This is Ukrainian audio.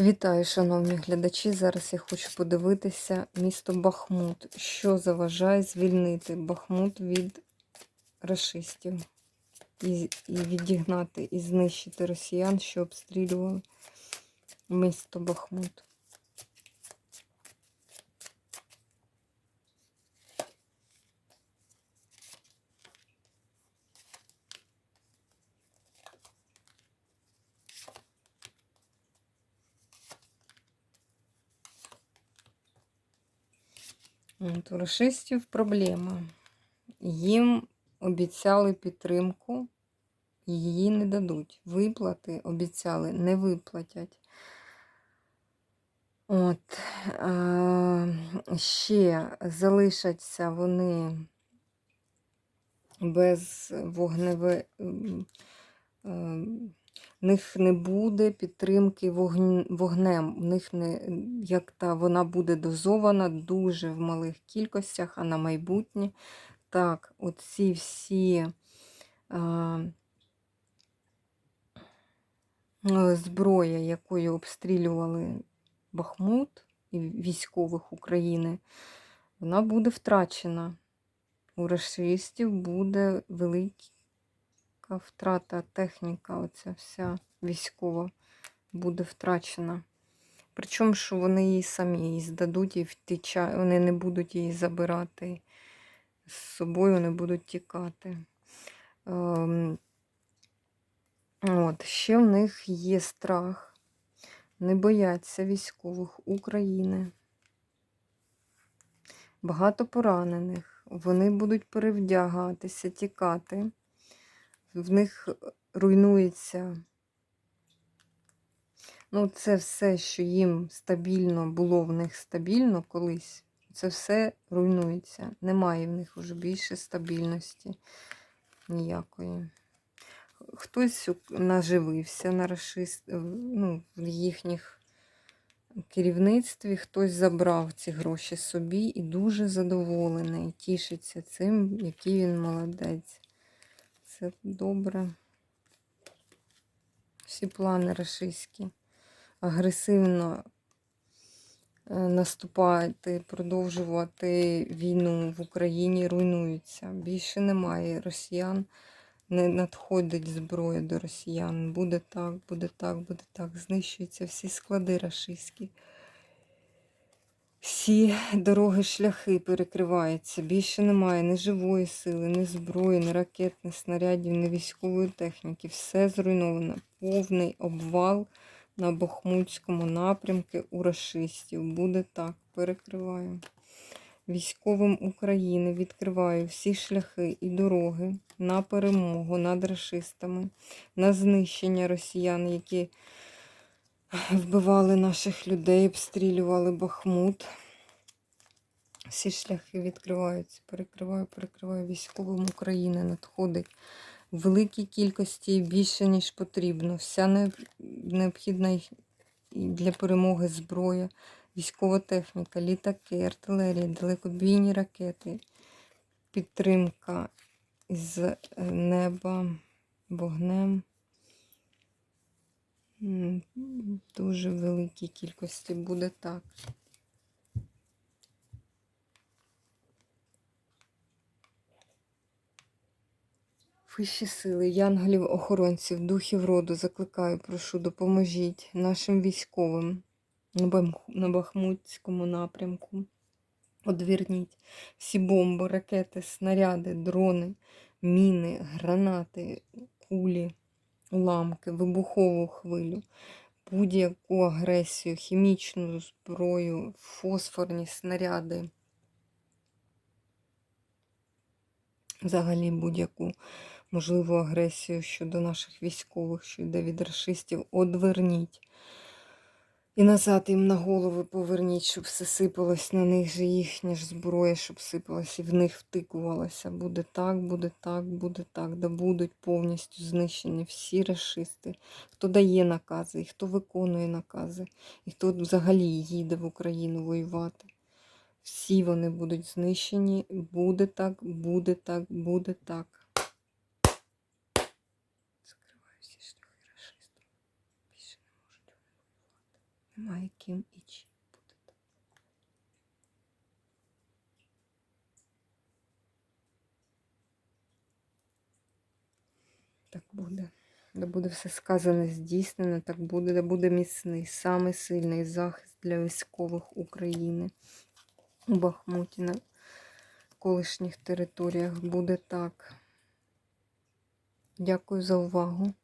Вітаю, шановні глядачі. Зараз я хочу подивитися місто Бахмут. Що заважає звільнити Бахмут від расистів і, відігнати і знищити росіян, що обстрілювали місто Бахмут. От, у рашистів проблема. Їм обіцяли підтримку, її не дадуть. Виплати обіцяли, не виплатять. От, ще залишаться вони без вогневе. В них не буде підтримки вогнем. В них не як та вона буде дозована дуже в малих кількостях, а на майбутнє. Так, оці всі а, е, зброя, якою обстрілювали Бахмут і військових України, вона буде втрачена. У рашистів буде велика втрата техніка, оця вся військова буде втрачена. Причому, що вони її самі її здадуть і втіча... вони не будуть її забирати з собою, вони будуть тікати. Ем... От, ще в них є страх, не бояться військових України. Багато поранених. Вони будуть перевдягатися, тікати. В них руйнується. Ну, це все, що їм стабільно було в них стабільно колись, це все руйнується. Немає в них вже більше стабільності ніякої. Хтось наживився на расист, ну, в їхніх керівництві, хтось забрав ці гроші собі і дуже задоволений, тішиться цим, який він молодець. Це добре. Всі плани рашистські агресивно е, наступати, продовжувати війну в Україні руйнуються. Більше немає росіян, не надходить зброя до росіян. Буде так, буде так, буде так. Знищуються всі склади рашистські. Всі дороги, шляхи перекриваються. Більше немає ні живої сили, ні зброї, ні ракет, ні снарядів, ні військової техніки. Все зруйновано. Повний обвал на Бахмутському напрямку у рашистів. Буде так, перекриваю. Військовим України відкриваю всі шляхи і дороги на перемогу над рашистами, на знищення росіян, які вбивали наших людей, обстрілювали Бахмут. Всі шляхи відкриваються. Перекриваю, перекриваю військовим України. Надходить в великій кількості більше, ніж потрібно. Вся необхідна для перемоги зброя, військова техніка, літаки, артилерія, далекобійні ракети, підтримка з неба, вогнем. Дуже великій кількості буде так. Вищі сили, янголів, охоронців, духів роду закликаю, прошу, допоможіть нашим військовим на на Бахмутському напрямку. Одвірніть всі бомби, ракети, снаряди, дрони, міни, гранати, кулі, уламки, вибухову хвилю, будь-яку агресію, хімічну зброю, фосфорні снаряди. Взагалі будь-яку можливу агресію щодо наших військових, що йде від расистів, одверніть. І назад їм на голови поверніть, щоб все сипалось на них же їхня ж зброя, щоб сипалась і в них втикувалася. Буде так, буде так, буде так, да будуть повністю знищені всі расисти, хто дає накази, і хто виконує накази, і хто взагалі їде в Україну воювати. Всі вони будуть знищені. Буде так, буде так, буде так. Закриваю всі шляхи расистам. Більше не можуть вони воювати. Немає ким і чим буде. так. Буде. Де буде все сказане, здійснено, так буде, де буде міцний, самий сильний захист для військових України у Бахмуті на колишніх територіях. Буде так. Дякую за увагу.